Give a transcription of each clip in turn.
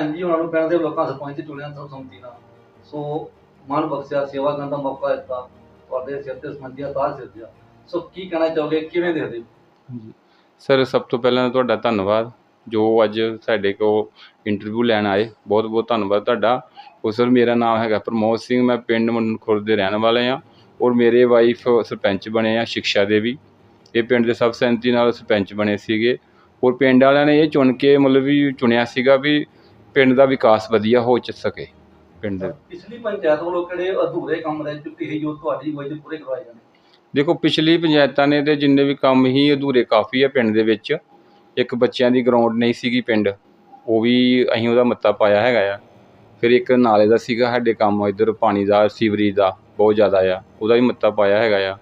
ਜੀ, ਉਹਨਾਂ ਨੂੰ ਪਿੰਡ ਦੇ ਲੋਕਾਂ ਸਰਪੰਚ ਚੁਣਿਆ ਸਰਬਸੰਮਤੀ ਨਾਲ। ਸੋ, ਮਨ ਬਖਸ਼ਿਆ, ਸੇਵਾ ਕਰਨ ਦਾ ਮੌਕਾ ਦਿੱਤਾ। ਤੁਹਾਡੇ ਸਿਰ ਤੇ ਸਮੰਦੀਆ ਤਾਜ ਸਿਰ ਤੇ ਸੋ, ਕੀ ਕਹਿਣਾ ਚਾਹੋਗੇ? ਕਿਵੇਂ ਦੇਖਦੇ ਹੋ? ਹਾਂਜੀ। ਸਰ, ਸਭ ਤੋਂ ਪਹਿਲਾਂ ਤੁਹਾਡਾ ਧੰਨਵਾਦ। ਜੋ ਅੱਜ ਸਾਡੇ ਕੋਲ ਇੰਟਰਵਿਊ ਲੈਣ ਆਏ ਬਹੁਤ ਬਹੁਤ ਧੰਨਵਾਦ ਤੁਹਾਡਾ। ਉਹ ਸਰ, ਮੇਰਾ ਨਾਮ ਹੈਗਾ ਪ੍ਰਮੋਦ ਸਿੰਘ। ਮੈਂ ਪਿੰਡ ਮੁੰਨ ਖੁਰਦ ਦੇ ਰਹਿਣ ਵਾਲੇ ਆ ਔਰ ਮੇਰੇ ਵਾਈਫ ਸਰਪੰਚ ਬਣੇ ਆ ਸਿੱਖਿਆ ਦੇਵੀ। ਇਹ ਪਿੰਡ ਦੇ ਸਬ ਸਹਿਮਤੀ ਨਾਲ ਸਰਪੰਚ ਬਣੇ ਸੀਗੇ। ਔਰ ਪਿੰਡ ਵਾਲਿਆਂ ਨੇ ਇਹ ਚੁਣ ਕੇ ਮਤਲਬ ਵੀ ਚੁਣਿਆ ਸੀਗਾ ਵੀ ਪਿੰਡ ਦਾ ਵਿਕਾਸ ਵਧੀਆ ਹੋ ਚ ਸਕੇ ਪਿੰਡ ਦੇ। ਪਿਛਲੀ ਪੰਚਾਇਤ ਵੱਲੋਂ ਕਿਹੜੇ ਅਧੂਰੇ ਕੰਮ ਰਹਿ ਚੁੱਕੇ ਸੀ ਜੋ ਤੁਹਾਡੀ ਵਜ੍ਹਾ ਪੂਰੇ ਕਰਵਾਏ ਜਾਣੇ ਦੇਖੋ ਪਿਛਲੀ ਪੰਚਾਇਤਾਂ ਨੇ ਤੇ ਜਿੰਨੇ ਵੀ ਕੰਮ ਹੀ ਅਧੂਰੇ ਕਾਫੀ ਆ ਪਿੰਡ ਦੇ ਵਿੱਚ ਇੱਕ ਬੱਚਿਆਂ ਦੀ ਗਰਾਊਂਡ ਨਹੀਂ ਸੀਗੀ ਪਿੰਡ ਉਹ ਵੀ ਅਸੀਂ ਉਹਦਾ ਮੱਤਾ ਪਾਇਆ ਹੈਗਾ ਆ। ਫਿਰ ਇੱਕ ਨਾਲੇ ਦਾ ਸੀਗਾ ਸਾਡੇ ਕੰਮ ਇੱਧਰ ਪਾਣੀ ਦਾ ਸੀਵਰੇਜ ਦਾ ਬਹੁਤ ਜ਼ਿਆਦਾ ਆ ਉਹਦਾ ਵੀ ਮੱਤਾ ਪਾਇਆ ਹੈਗਾ ਆ।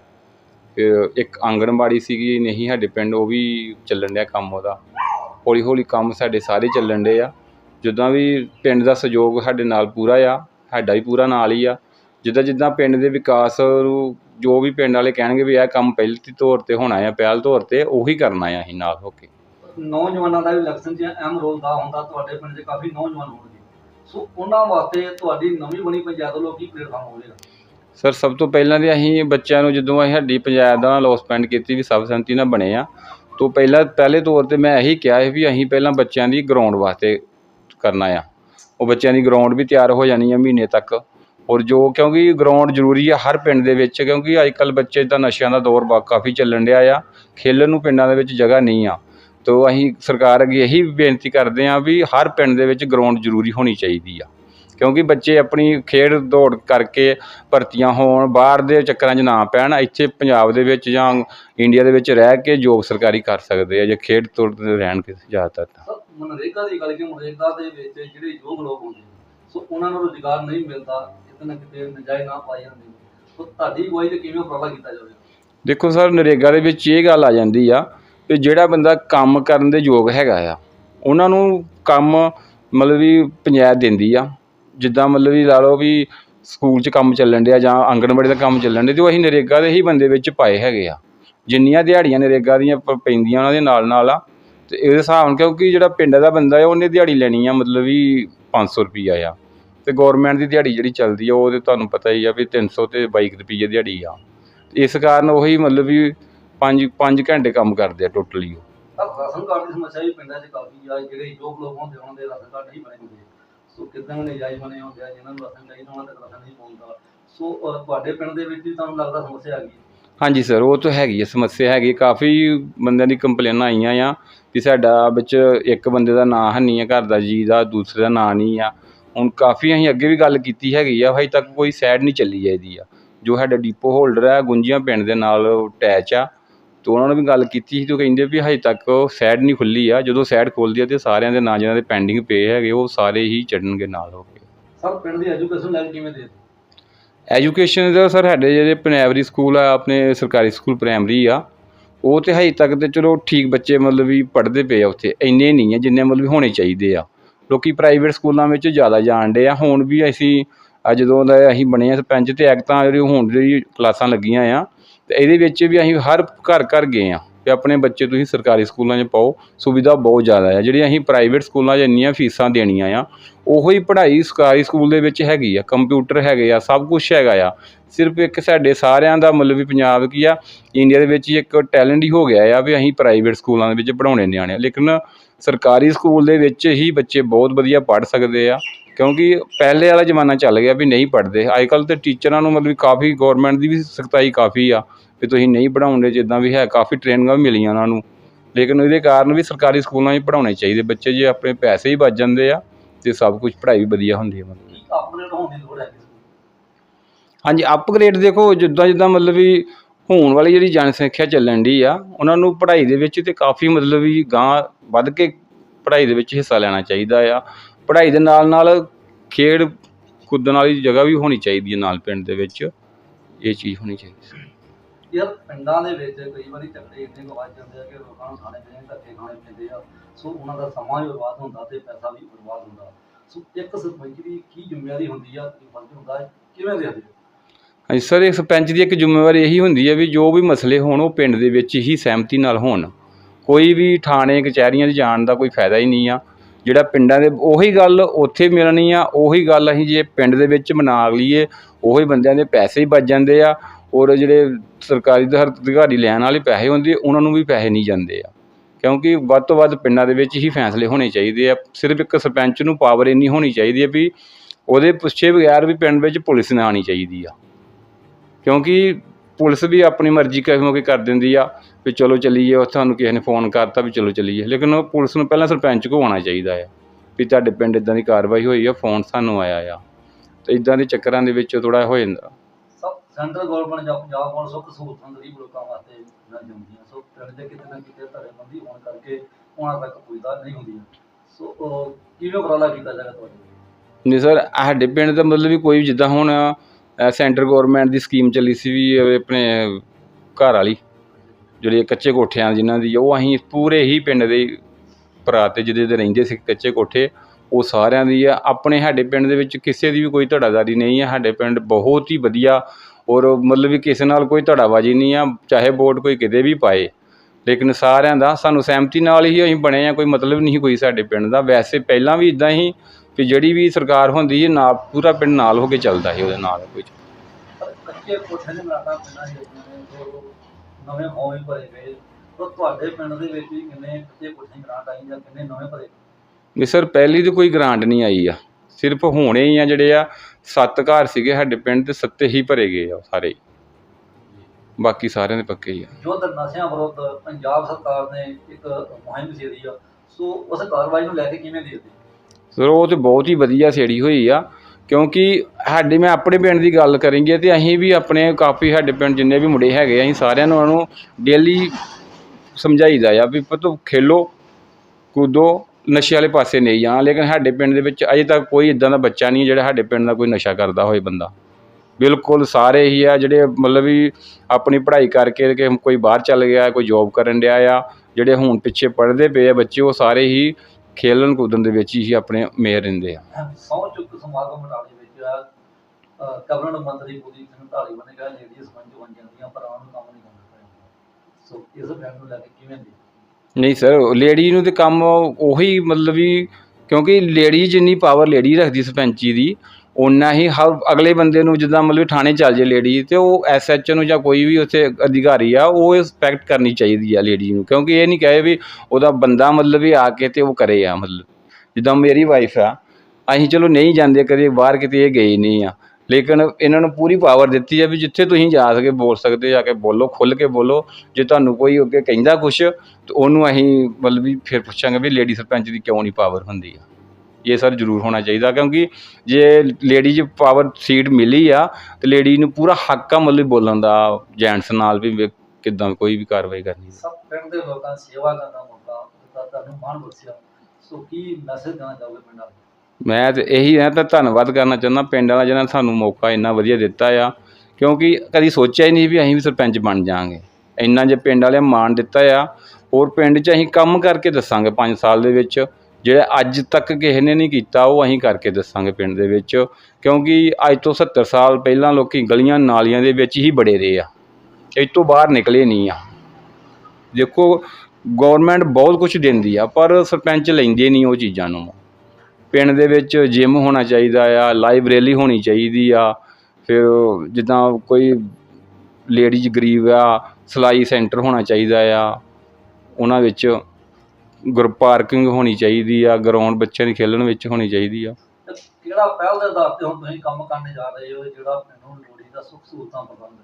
ਫਿਰ ਇੱਕ ਆਂਗਣਵਾੜੀ ਸੀਗੀ ਨਹੀਂ ਸਾਡੇ ਪਿੰਡ ਉਹ ਵੀ ਚੱਲਣ ਡਿਆ ਕੰਮ ਉਹਦਾ। ਹੌਲੀ ਹੌਲੀ ਕੰਮ ਸਾਡੇ ਸਾਰੇ ਚੱਲਣ ਡੇ ਆ। ਜਿੱਦਾਂ ਵੀ ਪਿੰਡ ਦਾ ਸਹਿਯੋਗ ਸਾਡੇ ਨਾਲ ਪੂਰਾ ਆ ਸਾਡਾ ਵੀ ਪੂਰਾ ਨਾਲ ਹੀ ਆ। ਜਿੱਦਾਂ ਜਿੱਦਾਂ ਪਿੰਡ ਦੇ ਵਿਕਾਸ ਨੂੰ ਜੋ ਵੀ ਪਿੰਡ ਵਾਲੇ ਕਹਿਣਗੇ ਵੀ ਇਹ ਕੰਮ ਪਹਿਲੀ ਤੌਰ ਤੇ ਹੋਣਾ ਆ ਪਹਿਲ ਤੌਰ ਤੇ ਉਹੀ ਕਰਨਾ ਆ ਅਸੀਂ ਨਾਲ ਹੋ ਕੇ। ਨੌਜਵਾਨਾਂ ਦਾ ਵੀ ਇਲੈਕਸ਼ਨ 'ਚ ਅਹਿਮ ਰੋਲ ਦਾ ਹੁੰਦਾ ਤੁਹਾਡੇ ਪਿੰਡ 'ਚ ਕਾਫੀ ਨੌਜਵਾਨ ਹੋਣਗੇ। ਸੋ ਉਹਨਾਂ ਵਾਸਤੇ ਤੁਹਾਡੀ ਨਵੀਂ ਬਣੀ ਪੰਚਾਇਤ ਵੱਲੋਂ ਕੀ ਪਲੇਟਫਾਰਮ ਹੋਵੇਗਾ ਸਰ ਸਭ ਤੋਂ ਪਹਿਲਾਂ ਤੇ ਅਸੀਂ ਬੱਚਿਆਂ ਨੂੰ ਜਦੋਂ ਅਸੀਂ ਸਾਡੀ ਪੰਚਾਇਤ ਦਾ ਅਨਾਉਂਸਮੈਂਟ ਕੀਤੀ ਵੀ ਸਬ ਸਹਿਮਤੀ ਨਾਲ ਬਣੇ ਆ ਤੋਂ ਪਹਿਲਾਂ ਪਹਿਲੇ ਤੌਰ ਤੇ ਮੈਂ ਇਹੀ ਕਿਹਾ ਸੀ ਵੀ ਅਸੀਂ ਪਹਿਲਾਂ ਬੱਚਿਆਂ ਦੀ ਗਰਾਊਂਡ ਵਾਸਤੇ ਕਰਨਾ ਆ। ਉਹ ਬੱਚਿਆਂ ਦੀ ਗਰਾਊਂਡ ਵੀ ਤਿਆਰ ਹੋ ਜਾਣੀ ਆ ਮਹੀਨੇ ਤੱਕ। ਔਰ ਜੋ ਕਿਉਂਕਿ ਗਰਾਊਂਡ ਜ਼ਰੂਰੀ ਆ ਹਰ ਪਿੰਡ ਦੇ ਵਿੱਚ, ਕਿਉਂਕਿ ਅੱਜ ਕੱਲ੍ਹ ਬੱਚੇ ਤਾਂ ਨਸ਼ਿਆਂ ਦਾ ਦੌਰ ਬਾ ਕਾਫੀ ਚੱਲਣ ਡਿਆ ਆ। ਖੇਲਣ ਨੂੰ ਪਿੰਡਾਂ ਦੇ ਵਿੱਚ ਜਗ੍ਹਾ ਨਹੀਂ ਆ। ਤੋ ਅਸੀਂ ਸਰਕਾਰ ਅੱਗੇ ਇਹੀ ਬੇਨਤੀ ਕਰਦੇ ਹਾਂ ਵੀ ਹਰ ਪਿੰਡ ਦੇ ਵਿੱਚ ਗਰਾਊਂਡ ਜ਼ਰੂਰੀ ਹੋਣੀ ਚਾਹੀਦੀ ਆ। ਕਿਉਂਕਿ ਬੱਚੇ ਆਪਣੀ ਖੇਡ ਦੌੜ ਕਰਕੇ ਭਰਤੀਆਂ ਹੋਣ ਬਾਹਰ ਦੇ ਚੱਕਰਾਂ 'ਚ ਨਾ ਪੈਣ ਇੱਥੇ ਪੰਜਾਬ ਦੇ ਵਿੱਚ ਜਾਂ ਇੰਡੀਆ ਦੇ ਵਿੱਚ ਰਹਿ ਕੇ ਜੋਬ ਸਰਕਾਰੀ ਕਰ ਸਕਦੇ ਆ ਜੇ ਖੇਡ ਤੁਰਦੇ ਰਹਿਣ ਜ਼ਿਆਦਾਤਰ ਤਾਂ। ਮਨਰੇਗਾ ਦੀ ਗੱਲ ਕਿ ਮਨਰੇਗਾ ਦੇ ਵਿੱਚ ਜਿਹੜੇ ਯੋਗ ਲੋਕ ਹੁੰਦੇ ਸੋ ਉਹਨਾਂ ਨੂੰ ਰੁਜ਼ਗਾਰ ਨਹੀਂ ਮਿਲਦਾ ਕਿਤੇ ਨਾ ਕਿਤੇ ਨਜਾਇਜ਼ ਨਾ ਪਾਈ ਜਾਂਦੀ ਸੋ ਤੁਹਾਡੀ ਅਗਵਾਈ ਤੇ ਕਿਵੇਂ ਉਪਰਾਲਾ ਕੀਤਾ ਜਾਵੇ? ਦੇਖੋ ਸਰ ਨਰੇਗਾ ਦੇ ਵਿੱਚ ਇਹ ਗੱਲ ਆ ਜਾਂਦੀ ਆ ਕਿ ਜਿਹੜਾ ਬੰਦਾ ਕੰਮ ਕਰਨ ਦੇ ਯੋਗ ਹੈਗਾ ਆ ਉਹਨਾਂ ਨੂੰ ਕੰਮ ਮਤਲਬ ਵੀ ਪੰਚਾਇਤ ਦਿੰਦੀ ਆ। ਜਿੱਦਾਂ ਮਤਲਬ ਵੀ ਲਾ ਲਓ ਵੀ ਸਕੂਲ 'ਚ ਕੰਮ ਚੱਲਣ ਡਿਆ ਜਾਂ ਆਂਗਣਵਾੜੀ ਦਾ ਕੰਮ ਚੱਲਣ ਡਿਆ, ਤੇ ਉਹ ਅਸੀਂ ਨਰੇਗਾ ਦੇ ਹੀ ਬੰਦੇ ਵਿੱਚ ਪਾਏ ਹੈਗੇ ਆ। ਜਿੰਨੀਆਂ ਦਿਹਾੜੀਆਂ ਨਰੇਗਾ ਦੀਆਂ ਪ- ਪੈਂਦੀਆਂ ਉਹਨਾਂ ਦੇ ਨਾਲ ਨਾਲ ਆ, ਤੇ ਇਹਦੇ ਹਿਸਾਬ ਨਾਲ ਕਿਉਂਕਿ ਜਿਹੜਾ ਪਿੰਡ ਦਾ ਬੰਦਾ ਹੈ ਉਹਨੇ ਦਿਹਾੜੀ ਲੈਣੀ ਆ ਮਤਲਬ ਵੀ 500 ਰੁਪਈਆ ਆ। ਤੇ ਗਵਰਨਮੈਂਟ ਦੀ ਦਿਹਾੜੀ ਜਿਹੜੀ ਚੱਲਦੀ ਆ, ਉਹ ਤੇ ਤੁਹਾਨੂੰ ਪਤਾ ਹੀ ਆ ਵੀ 300 ਤੇ 22 ਰੁਪਈਏ ਦਿਹਾੜੀ ਆ। ਇਸ ਕਾਰਨ ਉਹੀ ਮਤਲਬ ਵੀ 5 5 ਘੰਟੇ ਕੰਮ ਕਰਦੇ ਆ ਟੋਟਲੀ ਉਹ। ਰਾਸ਼ਨ ਕਾਰਡ ਦੀ ਸਮੱਸਿਆ ਵੀ ਪਿੰਡਾਂ 'ਚ ਕਾਫੀ ਆ, ਜਿਹੜੇ ਯੋਗ ਲੋਕ ਹੁੰਦੇ ਉਹਨਾਂ ਦੇ ਰਾਸ਼ਨ ਕਾਰਡ ਨਹੀਂ ਬਣੇ ਹੁੰਦੇ ਸੋ ਕਿਤੇ ਨਜਾਇਜ਼ ਬਣੇ ਹੁੰਦੇ ਆ ਜਿਨ੍ਹਾਂ ਨੂੰ ਰਾਸ਼ਨ ਚਾਹੀਦਾ ਉਹਨਾਂ ਤੱਕ ਰਾਸ਼ਨ ਨਹੀਂ ਪਹੁੰਚਦਾ ਸੋ ਅਹ, ਤੁਹਾਡੇ ਪਿੰਡ ਦੇ ਵਿੱਚ ਵੀ ਤੁਹਾਨੂੰ ਲੱਗਦਾ ਸਮੱਸਿਆ ਆ ਗਈ ਹਾਂਜੀ ਸਰ ਉਹ ਤਾਂ ਹੈਗੀ ਹੈ ਸਮੱਸਿਆ ਹੈਗੀ ਕਾਫੀ ਬੰਦਿਆਂ ਦੀ ਕੰਪਲੇਨਾਂ ਆਈਆਂ ਆ ਵੀ ਸਾਡਾ ਵਿੱਚ ਇੱਕ ਬੰਦੇ ਦਾ ਨਾਂ ਹੈ ਨਹੀਂ ਆ ਘਰ ਦਾ ਜੀ ਦਾ ਦੂਸਰੇ ਦਾ ਨਾਂ ਨਹੀਂ ਆ। ਹੁਣ ਕਾਫੀ ਅਸੀਂ ਅੱਗੇ ਵੀ ਗੱਲ ਕੀਤੀ ਹੈਗੀ ਆ ਹਜੇ ਤੱਕ ਕੋਈ ਸੈਡ ਨਹੀਂ ਚੱਲੀ ਹੈ ਇਹਦੀ ਆ। ਜੋ ਸਾਡਾ ਡਿਪੋ ਹੋਲਡਰ ਹੈ ਗੁੰਜੀਆਂ ਪਿੰਡ ਦੇ ਨਾਲ ਅਟੈਚ ਆ। ਤੇ ਉਹਨਾਂ ਨੇ ਵੀ ਗੱਲ ਕੀਤੀ ਸੀ ਤੇ ਉਹ ਕਹਿੰਦੇ ਵੀ ਹਜੇ ਤੱਕ ਸਾਈਡ ਨਹੀਂ ਖੁੱਲੀ ਆ। ਜਦੋਂ ਸਾਈਡ ਖੁੱਲਦੀ ਆ ਤੇ ਸਾਰਿਆਂ ਦੇ ਨਾਂ ਜਿਹਨਾਂ ਦੇ ਪੈਂਡਿੰਗ ਪਏ ਹੈਗੇ ਉਹ ਸਾਰੇ ਹੀ ਚੜਨਗੇ ਨਾਲ ਹੋ ਕੇ। ਸਰ ਪਿੰਡ ਦੀ ਐਜੂਕੇਸ਼ਨ ਲੈ ਕੇ ਕਿਵੇਂ ਦੇ ਐਜੂਕੇਸ਼ਨ ਦਾ ਸਰ ਸਾਡੇ ਜਿਹੜੇ ਪ੍ਰਾਇਮਰੀ ਸਕੂਲ ਆ ਆਪਣੇ ਸਰਕਾਰੀ ਸਕੂਲ ਪ੍ਰਾਇਮਰੀ ਆ ਉਹ ਤੇ ਹਜੇ ਤੱਕ ਤੇ ਚਲੋ ਠੀਕ ਬੱਚੇ ਮਤਲਬ ਵੀ ਪੜ੍ਹਦੇ ਪਏ ਆ ਉੱਥੇ ਇੰਨੇ ਨਹੀਂ ਆ ਜਿੰਨੇ ਮਤਲਬ ਵੀ ਹੋਣੇ ਚਾਹੀਦੇ ਆ। ਲੋਕੀ ਪ੍ਰਾਈਵੇਟ ਸਕੂਲਾਂ ਵਿੱਚ ਜ਼ਿਆਦਾ ਜਾਣਦੇ ਆ ਹੁਣ ਵੀ ਅਸੀਂ ਆ ਜਦੋਂ ਦਾ ਅਸੀਂ ਬਣੇ ਆ ਸਰਪੰਚ ਤੇ ਐਕਟਾਂ ਜਿਹੜੀ ਹੁਣ ਜਿਹੜੀ ਕਲਾਸਾਂ ਲੱਗੀਆਂ ਆ, ਤੇ ਇਹਦੇ ਵਿੱਚ ਵੀ ਅਸੀਂ ਹਰ ਘਰ ਘਰ ਗਏ ਆ ਕਿ ਆਪਣੇ ਬੱਚੇ ਤੁਸੀਂ ਸਰਕਾਰੀ ਸਕੂਲਾਂ 'ਚ ਪਾਓ, ਸੁਵਿਧਾ ਬਹੁਤ ਜ਼ਿਆਦਾ ਆ। ਜਿਹੜੀ ਅਸੀਂ ਪ੍ਰਾਈਵੇਟ ਸਕੂਲਾਂ 'ਚ ਇੰਨੀਆਂ ਫੀਸਾਂ ਦੇਣੀਆਂ ਆ, ਉਹੋ ਹੀ ਪੜ੍ਹਾਈ ਸਰਕਾਰੀ ਸਕੂਲ ਦੇ ਵਿੱਚ ਹੈਗੀ ਆ, ਕੰਪਿਊਟਰ ਹੈਗੇ ਆ, ਸਭ ਕੁਝ ਹੈਗਾ ਆ। ਸਿਰਫ ਇੱਕ ਸਾਡੇ ਸਾਰਿਆਂ ਦਾ ਮਤਲਬ ਵੀ ਪੰਜਾਬ ਕੀ ਆ ਇੰਡੀਆ ਦੇ ਵਿੱਚ ਹੀ ਇੱਕ ਟੈਲੈਂਟ ਹੀ ਹੋ ਗਿਆ ਆ ਵੀ ਅਸੀਂ ਪ੍ਰਾਈਵੇਟ ਸਕੂਲਾਂ ਦੇ ਵਿੱਚ ਪੜਾਉਣੇ ਨਿਆਣੇ ਲੇਕਿਨ ਸਰਕਾਰੀ ਸਕੂਲ ਦੇ ਵਿੱਚ ਹੀ ਬੱਚੇ ਬਹੁਤ ਵਧੀਆ ਪੜ੍ਹ ਸਕਦੇ ਆ। ਕਿਉਂਕਿ ਪਹਿਲੇ ਵਾਲਾ ਜ਼ਮਾਨਾ ਚੱਲ ਗਿਆ ਵੀ ਨਹੀਂ ਪੜ੍ਹਦੇ। ਅੱਜ ਕੱਲ੍ਹ ਤੇ ਟੀਚਰਾਂ ਨੂੰ ਮਤਲਬ ਕਾਫੀ ਗਵਰਨਮੈਂਟ ਦੀ ਵੀ ਸਖਤਾਈ ਕਾਫੀ ਆ ਵੀ ਤੁਸੀਂ ਨਹੀਂ ਪੜ੍ਹਾਉਂਦੇ ਜਿੱਦਾਂ ਵੀ ਹੈ ਕਾਫੀ ਟ੍ਰੇਨਿੰਗਾਂ ਵੀ ਮਿਲੀਆਂ ਉਹਨਾਂ ਨੂੰ। ਲੇਕਿਨ ਇਹਦੇ ਕਾਰਨ ਵੀ ਸਰਕਾਰੀ ਸਕੂਲਾਂ 'ਚ ਪੜ੍ਹਾਉਣੇ ਚਾਹੀਦੇ। ਬੱਚੇ ਜੇ ਆਪਣੇ ਪੈਸੇ ਹੀ ਬਚ ਜਾਂਦੇ ਆ ਤੇ ਸਭ ਕੁਝ ਪੜ੍ਹਾਈ ਵੀ ਵਧੀਆ ਹੁੰਦੀ ਹੈ ਮਤਲਬ। ਅਪਡੇਟ ਹੋਣ ਦੀ ਲੋੜ ਹੈ ਹਾਂਜੀ ਅਪਗ੍ਰੇਡ ਦੇਖੋ ਜਿੱਦਾਂ ਜਿੱਦਾਂ ਮਤਲਬ ਵੀ ਹੋਣ ਵਾਲੀ ਜਿਹੜੀ ਜਨਸੰਖਿਆ ਚੱਲਣ ਦੀ ਆ ਉਹਨਾਂ ਨੂੰ ਪੜ੍ਹਾਈ ਦੇ ਵਿੱਚ ਤੇ ਕਾਫੀ ਮਤਲਬ ਵੀ ਗਾਂ ਵੱਧ ਕੇ ਪੜ੍ਹਾਈ ਦੇ ਵਿੱਚ ਹਿੱਸਾ ਲੈਣਾ ਚਾਹੀਦਾ ਆ। ਪੜ੍ਹਾਈ ਦੇ ਨਾਲ ਨਾਲ ਖੇਡ ਕੁੱਦਣ ਵਾਲੀ ਜਗ੍ਹਾ ਵੀ ਹੋਣੀ ਚਾਹੀਦੀ ਹੈ ਨਾਲ ਪਿੰਡ ਦੇ ਵਿੱਚ। ਇਹ ਚੀਜ਼ ਹੋਣੀ ਚਾਹੀਦੀ ਯਾਰ ਪਿੰਡਾਂ ਦੇ ਵਿੱਚ ਕਈ ਵਾਰੀ ਝਗੜੇ ਇੰਨੇ ਵੱਧ ਜਾਂਦੇ ਆ ਕਿ ਲੋਕਾਂ ਨੂੰ ਖਾਣੇ ਪੀਣੇ ਧੱਕੇ ਖਾਣੇ ਪੈਂਦੇ ਆ। ਸੋ ਉਹਨਾਂ ਦਾ ਸਮਾਂ ਵੀ ਬਰਬਾਦ ਹੁੰਦਾ ਤੇ ਪੈਸਾ ਵੀ ਬਰਬਾਦ ਹੁੰਦਾ। ਸੋ ਇੱਕ ਸਰਪੰਚ ਦੀ ਕੀ ਜ਼ਿੰਮੇਵਾਰੀ ਹੁੰਦੀ ਆ ਕੀ ਫਰਜ਼ ਹੁੰਦਾ ਹੈ? ਕਿਵੇਂ ਦੇ ਦਿਓ ਹਾਂਜੀ ਸਰ ਸਰਪੰਚ ਦੀ ਇੱਕ ਜ਼ਿੰਮੇਵਾਰੀ ਇਹੀ ਹੁੰਦੀ ਹੈ ਵੀ ਜੋ ਵੀ ਮਸਲੇ ਹੋਣ ਉਹ ਪਿੰਡ ਦੇ ਵਿੱਚ ਹੀ ਸਹਿਮਤੀ ਨਾਲ ਹੋਣ। ਕੋਈ ਵੀ ਥਾਣੇ ਕਚਹਿਰੀਆਂ 'ਚ ਜਾਣ ਦਾ ਕੋਈ ਫਾਇਦਾ ਹੀ ਨਹੀਂ ਆ। ਜਿਹੜਾ ਪਿੰਡਾਂ ਦੇ ਉਹੀ ਗੱਲ ਉੱਥੇ ਮਿਲਣੀ ਆ, ਉਹੀ ਗੱਲ ਅਸੀਂ ਜੇ ਪਿੰਡ ਦੇ ਵਿੱਚ ਮਨਾ ਲਈਏ, ਉਹੀ ਬੰਦਿਆਂ ਦੇ ਪੈਸੇ ਹੀ ਬਚ ਜਾਂਦੇ ਆ, ਔਰ ਜਿਹੜੇ ਸਰਕਾਰੀ ਅਧਿਕਾਰੀ ਲੈਣ ਵਾਲੇ ਪੈਸੇ ਹੁੰਦੇ, ਉਹਨਾਂ ਨੂੰ ਵੀ ਪੈਸੇ ਨਹੀਂ ਜਾਂਦੇ ਆ। ਕਿਉਂਕਿ ਵੱਧ ਤੋਂ ਵੱਧ ਪਿੰਡਾਂ ਦੇ ਵਿੱਚ ਹੀ ਫੈਸਲੇ ਹੋਣੇ ਚਾਹੀਦੇ ਆ, ਸਿਰਫ ਇੱਕ ਸਰਪੰਚ ਨੂੰ ਪਾਵਰ ਇੰਨੀ ਹੋਣੀ ਚਾਹੀਦੀ ਹੈ ਵੀ ਉਹਦੇ ਪੁੱਛੇ ਬਗੈਰ ਵੀ ਪਿੰਡ ਵਿੱਚ ਪੁਲਿਸ ਨਾ ਆਣੀ ਚਾਹੀਦੀ ਆ। ਕਿਉਂਕਿ ਪੁਲਿਸ ਵੀ ਆਪਣੀ ਮਰਜ਼ੀ ਕਿਸਮੋਂ ਕੇ ਕਰ ਦਿੰਦੀ ਆ ਵੀ ਚਲੋ ਚੱਲੀਏ ਉਹ ਤੁਹਾਨੂੰ ਕਿਸੇ ਨੇ ਫੋਨ ਕਰਤਾ ਵੀ ਚਲੋ ਚੱਲੀਏ। ਲੇਕਿਨ ਉਹ ਪੁਲਿਸ ਨੂੰ ਪਹਿਲਾਂ ਸਰਪੰਚ ਕੋ ਆਉਣਾ ਚਾਹੀਦਾ ਆ ਵੀ ਤੁਹਾਡੇ ਪਿੰਡ ਇਦਾਂ ਦੀ ਕਾਰਵਾਈ ਹੋਈ ਆ ਫੋਨ ਸਾਨੂੰ ਆਇਆ ਆ। ਤੇ ਇਦਾਂ ਦੇ ਚੱਕਰਾਂ ਦੇ ਵਿੱਚ ਥੋੜਾ ਹੋ ਜਾਂਦਾ। ਸੈਂਟਰਲ ਗਵਰਨਮੈਂਟ ਜਾਂ ਪੰਜਾਬ ਪੁਲਿਸ ਸੁੱਖ ਸਹੂਲਤਾਂ ਗਰੀਬ ਲੋਕਾਂ ਵਾਸਤੇ ਨਾ ਜਾਂਦੀਆਂ ਸੋ ਪਿੰਡ ਦੇ ਕਿਤੇ ਨਾ ਕਿਤੇ ਧੜੇਬੰਦੀ ਹੋਣ ਕਰਕੇ ਉਹਨਾਂ ਤੱਕ ਪੁੱਜਦਾ ਨਹੀਂ ਹੁੰਦੀ। ਸੋ ਕਿਵੇਂ ਉਪਰਾਲਾ ਕੀਤਾ ਜਾਏਗਾ ਤੁਹਾਡੇ? ਨਹੀਂ ਸਰ ਸਾਡੇ ਪਿੰਡ ਦਾ ਮਤਲਬ ਵੀ ਕੋਈ ਜਿੱਦਾਂ ਹੁਣ ਸੈਂਟਰ ਗਵਰਨਮੈਂਟ ਦੀ ਸਕੀਮ ਚੱਲੀ ਸੀ ਵੀ ਆਪਣੇ ਘਰ ਵਾਲੀ, ਜਿਹੜੇ ਕੱਚੇ ਕੋਠਿਆਂ ਜਿਨ੍ਹਾਂ ਦੀ, ਉਹ ਅਸੀਂ ਪੂਰੇ ਹੀ ਪਿੰਡ ਦੇ ਭਰਾ ਤੇ ਜਿਹਦੇ ਤੇ ਰਹਿੰਦੇ ਸੀ ਕੱਚੇ ਕੋਠੇ, ਉਹ ਸਾਰਿਆਂ ਦੀ ਆ। ਆਪਣੇ ਸਾਡੇ ਪਿੰਡ ਦੇ ਵਿੱਚ ਕਿਸੇ ਦੀ ਵੀ ਕੋਈ ਧੜਾਦਾਰੀ ਨਹੀਂ ਹੈ ਸਾਡੇ ਪਿੰਡ ਬਹੁਤ ਹੀ ਵਧੀਆ ਔਰ ਮਤਲਬ ਵੀ ਕਿਸੇ ਨਾਲ ਕੋਈ ਧੜਾਬਾਜੀ ਨਹੀਂ ਆ, ਚਾਹੇ ਵੋਟ ਕੋਈ ਕਿਤੇ ਵੀ ਪਾਏ। ਲੇਕਿਨ ਸਾਰਿਆਂ ਦਾ ਸਾਨੂੰ ਸਹਿਮਤੀ ਨਾਲ ਹੀ ਅਸੀਂ ਬਣੇ ਆ, ਕੋਈ ਮਤਲਬ ਨਹੀਂ ਕੋਈ ਸਾਡੇ ਪਿੰਡ ਦਾ। ਵੈਸੇ ਪਹਿਲਾਂ ਵੀ ਇਦਾਂ ਹੀ ਕਿ ਜਿਹੜੀ ਵੀ ਸਰਕਾਰ ਹੁੰਦੀ ਹੈ ਨਾਲ ਪੂਰਾ ਪਿੰਡ ਨਾਲ ਹੋ ਕੇ ਚੱਲਦਾ ਸੀ ਉਹਦੇ ਨਾਲ ਕੋਈ। ਕੱਚੇ ਕੋਠੇ ਦੇ ਮਰਾਟਾ ਪਿੰਡਾਂ ਦੇ ਵਿੱਚ ਨੇ ਜੋ ਨਵੇਂ ਹੋਮ ਹੀ ਭਰੇ ਗਏ। ਤਾਂ ਤੁਹਾਡੇ ਪਿੰਡ ਦੇ ਵਿੱਚ ਵੀ ਕਿੰਨੇ ਕੱਚੇ ਕੋਠੇ ਦੀ ਗ੍ਰਾਂਟ ਆਈ ਜਾਂ ਕਿੰਨੇ ਨਵੇਂ ਭਰੇ ਗਏ? ਨਹੀਂ ਸਰ ਪਹਿਲੀ ਤਾਂ ਕੋਈ ਗ੍ਰਾਂਟ ਨਹੀਂ ਆਈ ਆ। ਸਿਰਫ ਹੋਣੇ ਹੀ ਆ ਜਿਹੜੇ ਆ ਸੱਤ ਘਰ ਸੀਗੇ ਸਾਡੇ ਪਿੰਡ ਤੇ ਸੱਤੇ ਹੀ ਭਰੇ ਗਏ ਆ ਸਾਰੇ। ਹੀ। ਬਾਕੀ ਸਾਰਿਆਂ ਦੇ ਪੱਕੇ ਹੀ ਆ। ਯੁੱਧ ਨਸ਼ਿਆਂ ਵਿਰੁੱਧ ਪੰਜਾਬ ਸਰਕਾਰ ਨੇ ਇੱਕ ਮੁਹਿੰਮ ਛੇੜੀ ਆ। ਸੋ ਉਸ ਕਾਰਵਾਈ ਨੂੰ ਲੈ ਕੇ ਕਿਵੇਂ ਦੇਖਦੇ ਸਰ ਉਹ ਤੇ ਬਹੁਤ ਹੀ ਵਧੀਆ ਛੇੜੀ ਹੋਈ ਆ, ਕਿਉਂਕਿ ਸਾਡੇ, ਮੈਂ ਆਪਣੇ ਪਿੰਡ ਦੀ ਗੱਲ ਕਰਾਂਗੇ ਤੇ ਅਸੀਂ ਵੀ ਆਪਣੇ ਕਾਫੀ ਸਾਡੇ ਪਿੰਡ ਜਿੰਨੇ ਵੀ ਮੁੰਡੇ ਹੈਗੇ ਆ, ਅਸੀਂ ਸਾਰਿਆਂ ਨੂੰ ਉਹਨੂੰ ਡੇਲੀ ਸਮਝਾਈਦਾ ਆ ਵੀ ਪਤੋ ਖੇਲੋ, ਕੂਦੋ, ਨਸ਼ੇ ਵਾਲੇ ਪਾਸੇ ਨਹੀਂ ਜਾਣਾ, ਲੇਕਿਨ ਸਾਡੇ ਪਿੰਡ ਦੇ ਵਿੱਚ ਅਜੇ ਤੱਕ ਕੋਈ ਇਦਾਂ ਦਾ ਬੱਚਾ ਨਹੀਂ ਜਿਹੜਾ ਸਾਡੇ ਪਿੰਡ ਦਾ ਕੋਈ ਨਸ਼ਾ ਕਰਦਾ ਹੋਏ ਬੰਦਾ। ਬਿਲਕੁਲ ਸਾਰੇ ਹੀ ਆ ਜਿਹੜੇ ਮਤਲਬ ਵੀ ਆਪਣੀ ਪੜ੍ਹਾਈ ਕਰਕੇ ਕਿ ਕੋਈ ਬਾਹਰ ਚੱਲ ਗਿਆ, ਕੋਈ ਜੋਬ ਕਰਨ ਡਿਆ ਆ, ਜਿਹੜੇ ਹੁਣ ਪਿੱਛੇ ਪੜ੍ਹਦੇ ਪਏ ਆ ਬੱਚੇ, ਉਹ ਸਾਰੇ ਹੀ ਖੇਲਣ ਕੁੱਦਣ ਦੇ ਵਿੱਚ ਹੀ ਆਪਣੇ ਮੇਰ ਰਹਿੰਦੇ ਆ। ਸੌ ਚੁੱਕ ਸਮਾਗਮ ਬਟਾਲੇ ਵਿੱਚ ਆ ਅਹ ਕੈਬਨਿਟ ਮੰਤਰੀ ਕੁਲਦੀਪ ਸਿੰਘ ਢਾਲੀਵਾਲ ਨੇ ਕਿਹਾ ਲੇਡੀਜ਼ ਪੰਜ ਬਣ ਜਾਂਦੀਆਂ ਪਰ ਉਹਨਾਂ ਨੂੰ ਕੰਮ ਨਹੀਂ ਕਰਨਾ ਚਾਹੀਦਾ। ਸੋ ਇਸ ਬੈਂਕ ਨੂੰ ਲੈ ਕੇ ਕਿਵੇਂ ਦੇ ਨਹੀਂ ਸਰ ਲੇਡੀ ਨੂੰ ਤੇ ਕੰਮ ਉਹੀ ਮਤਲਬ ਵੀ ਕਿਉਂਕਿ ਲੇਡੀ ਜਿੰਨੀ ਪਾਵਰ ਲੇਡੀ ਰੱਖਦੀ ਸਰਪੰਚੀ ਦੀ ਉਨਾ ਹੀ ਹਰ ਅਗਲੇ ਬੰਦੇ ਨੂੰ ਜਿੱਦਾਂ ਮਤਲਬ ਥਾਣੇ ਚੱਲ ਜੇ ਲੇਡੀ ਤੇ ਉਹ ਐਸਐਚ ਨੂੰ ਜਾਂ ਕੋਈ ਵੀ ਉੱਥੇ ਅਧਿਕਾਰੀ ਆ, ਉਹ ਰਿਸਪੈਕਟ ਕਰਨੀ ਚਾਹੀਦੀ ਆ ਲੇਡੀ ਨੂੰ, ਕਿਉਂਕਿ ਇਹ ਨਹੀਂ ਕਹੇ ਵੀ ਉਹਦਾ ਬੰਦਾ ਮਤਲਬ ਵੀ ਆ ਕੇ ਤੇ ਉਹ ਕਰੇ ਆ ਮਤਲਬ, ਜਿੱਦਾਂ ਮੇਰੀ ਵਾਈਫ ਆ, ਅਸੀਂ ਚਲੋ ਨਹੀਂ ਜਾਂਦੇ ਕਦੇ, ਬਾਹਰ ਕਿਤੇ ਇਹ ਗਏ ਨਹੀਂ ਆ, ਲੇਕਿਨ ਇਹਨਾਂ ਨੂੰ ਪੂਰੀ ਪਾਵਰ ਦਿੱਤੀ ਹੈ ਵੀ ਜਿੱਥੇ ਤੁਸੀਂ ਜਾ ਸਕੇ ਬੋਲ ਸਕਦੇ, ਜਾ ਕੇ ਬੋਲੋ ਖੁੱਲ ਕੇ ਬੋਲੋ, ਜੇ ਤੁਹਾਨੂੰ ਕੋਈ ਅੱਗੇ ਕਹਿੰਦਾ ਕੁਛ, ਤੇ ਉਹਨੂੰ ਅਸੀਂ ਮਤਲਬ ਵੀ ਫਿਰ ਪੁੱਛਾਂਗੇ ਵੀ ਲੇਡੀ ਸਰਪੰਚ ਦੀ ਕਿਉਂ ਨਹੀਂ ਪਾਵਰ ਹੁੰਦੀ ਆ। ਇਹ ਸਰ ਜ਼ਰੂਰ ਹੋਣਾ ਚਾਹੀਦਾ ਕਿਉਂਕਿ ਜੇ ਲੇਡੀ 'ਚ ਪਾਵਰ ਸੀਟ ਮਿਲੀ ਆ ਤੇ ਲੇਡੀ ਨੂੰ ਪੂਰਾ ਹੱਕ ਆ ਮਤਲਬ ਬੋਲਣ ਦਾ ਜੈਂਟਸ ਨਾਲ ਵੀ ਕਿੱਦਾਂ ਕੋਈ ਵੀ ਕਾਰਵਾਈ ਕਰਨੀ। ਸਭ ਪਿੰਡ ਦੇ ਲੋਕਾਂ ਸੇਵਾ ਕਰਨ ਦਾ ਮੌਕਾ ਦਿੱਤਾ ਤੁਹਾਨੂੰ ਮਾਣ ਬਖਸ਼ਿਆ। ਸੋ ਕੀ ਮੈਸੇਜ ਦੇਣਾ ਚਾਹੋਗੇ ਪਿੰਡਾਂ ਮੈਂ ਤੇ ਇਹੀ ਹੈ ਤਾਂ ਧੰਨਵਾਦ ਕਰਨਾ ਚਾਹੁੰਦਾ ਪਿੰਡ ਵਾਲਾ ਜਿਹਨਾਂ ਸਾਨੂੰ ਮੌਕਾ ਇੰਨਾ ਵਧੀਆ ਦਿੱਤਾ ਆ ਕਿਉਂਕਿ ਕਦੀ ਸੋਚਿਆ ਹੀ ਨਹੀਂ ਵੀ ਅਸੀਂ ਵੀ ਸਰਪੰਚ ਬਣ ਜਾਾਂਗੇ ਇੰਨਾ ਜੇ ਪਿੰਡ ਵਾਲਿਆਂ ਮਾਣ ਦਿੱਤਾ ਆ ਹੋਰ ਪਿੰਡ 'ਚ ਅਸੀਂ ਕੰਮ ਕਰਕੇ ਦੱਸਾਂਗੇ 5 ਸਾਲ ਦੇ ਵਿੱਚ ਜਿਹੜਾ ਅੱਜ ਤੱਕ ਕਿਸੇ ਨੇ ਨਹੀਂ ਕੀਤਾ, ਉਹ ਅਸੀਂ ਕਰਕੇ ਦੱਸਾਂਗੇ ਪਿੰਡ ਦੇ ਵਿੱਚ, ਕਿਉਂਕਿ ਅੱਜ ਤੋਂ 70 ਸਾਲ ਪਹਿਲਾਂ ਲੋਕੀ ਗਲੀਆਂ ਨਾਲੀਆਂ ਦੇ ਵਿੱਚ ਹੀ ਬੜੇ ਰਹੇ ਆ। ਇਹ ਤੋਂ ਬਾਹਰ ਨਿਕਲੇ ਨਹੀਂ ਆ। ਦੇਖੋ ਗਵਰਨਮੈਂਟ ਬਹੁਤ ਕੁਝ ਦਿੰਦੀ ਆ, ਪਰ ਸਰਪੰਚ ਲੈਂਦੇ ਨਹੀਂ ਉਹ ਚੀਜ਼ਾਂ ਨੂੰ। ਪਿੰਡ ਦੇ ਵਿੱਚ ਜਿਮ ਹੋਣਾ ਚਾਹੀਦਾ ਆ ਲਾਇਬ੍ਰੇਰੀ ਹੋਣੀ ਚਾਹੀਦੀ ਆ, ਫਿਰ ਜਿੱਦਾਂ ਕੋਈ ਲੇਡੀਜ਼ ਗਰੀਬ ਆ, ਸਿਲਾਈ ਸੈਂਟਰ ਹੋਣਾ ਚਾਹੀਦਾ ਆ, ਉਹਨਾਂ ਵਿੱਚ ਗੁਰ ਪਾਰਕਿੰਗ ਹੋਣੀ ਚਾਹੀਦੀ ਆ ਗਰਾਊਂਡ ਬੱਚਿਆਂ ਦੀ ਖੇਲਣ ਵਿੱਚ ਹੋਣੀ ਚਾਹੀਦੀ ਆ। ਤੇ ਕਿਹੜਾ ਪਹਿਲ ਦੇ ਆਧਾਰ ਤੇ ਹੁਣ ਤੁਸੀਂ ਕੰਮ ਕਰਨ ਜਾ ਰਹੇ ਹੋ ਜਿਹੜਾ ਪਿੰਡ ਨੂੰ ਲੋੜੀ ਦਾ ਸੁੱਖ ਸਹੂਲਤਾਂ ਪ੍ਰਬੰਧ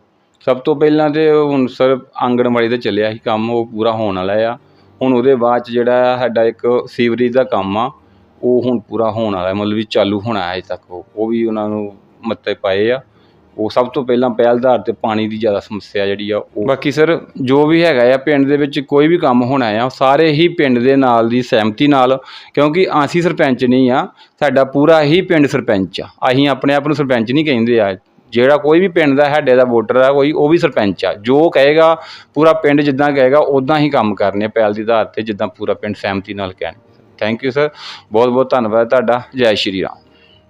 ਸਭ ਤੋਂ ਪਹਿਲਾਂ ਤੇ ਹੁਣ ਸਰ ਆਂਗਣਵਾੜੀ ਦਾ ਚੱਲਿਆ ਸੀ ਕੰਮ ਉਹ ਪੂਰਾ ਹੋਣ ਵਾਲਾ ਆ। ਹੁਣ ਉਹਦੇ ਬਾਅਦ ਚ ਜਿਹੜਾ ਸਾਡਾ ਇੱਕ ਸੀਵਰੇਜ ਦਾ ਕੰਮ ਆ ਉਹ ਹੁਣ ਪੂਰਾ ਹੋਣ ਵਾਲਾ ਮਤਲਬ ਵੀ ਚਾਲੂ ਹੋਣਾ ਹੈ ਅਜੇ ਤੱਕ ਉਹ। ਉਹ ਵੀ ਉਹਨਾਂ ਨੂੰ ਮੱਤੇ ਪਾਏ ਆ। ਉਹ ਸਭ ਤੋਂ ਪਹਿਲਾਂ ਪਹਿਲ ਆਧਾਰ ਤੇ ਪਾਣੀ ਦੀ ਜ਼ਿਆਦਾ ਸਮੱਸਿਆ ਜਿਹੜੀ ਆ ਉਹ ਬਾਕੀ ਸਰ, ਜੋ ਵੀ ਹੈਗਾ ਆ ਪਿੰਡ ਦੇ ਵਿੱਚ ਕੋਈ ਵੀ ਕੰਮ ਹੋਣਾ ਆ, ਸਾਰੇ ਹੀ ਪਿੰਡ ਦੇ ਨਾਲ ਦੀ ਸਹਿਮਤੀ ਨਾਲ, ਕਿਉਂਕਿ ਅਸੀਂ ਸਰਪੰਚ ਨਹੀਂ ਆ, ਸਾਡਾ ਪੂਰਾ ਹੀ ਪਿੰਡ ਸਰਪੰਚ ਆ। ਅਸੀਂ ਆਪਣੇ ਆਪ ਨੂੰ ਸਰਪੰਚ ਨਹੀਂ ਕਹਿੰਦੇ ਆ। ਜਿਹੜਾ ਕੋਈ ਵੀ ਪਿੰਡ ਦਾ ਸਾਡੇ ਦਾ ਵੋਟਰ ਆ, ਕੋਈ, ਉਹ ਵੀ ਸਰਪੰਚ ਆ। ਜੋ ਕਹੇਗਾ, ਪੂਰਾ ਪਿੰਡ ਜਿੱਦਾਂ ਕਹੇਗਾ ਉਦਾਂ ਹੀ ਕੰਮ ਕਰਨੇ ਆ ਪਹਿਲ ਦੀ ਆਧਾਰ ਤੇ, ਜਿੱਦਾਂ ਪੂਰਾ ਪਿੰਡ ਸਹਿਮਤੀ ਨਾਲ ਕਹਿਣ। ਥੈਂਕ ਯੂ ਸਰ ਬਹੁਤ ਬਹੁਤ ਧੰਨਵਾਦ ਤੁਹਾਡਾ। ਜੈ ਸ਼੍ਰੀ ਰਾਮ।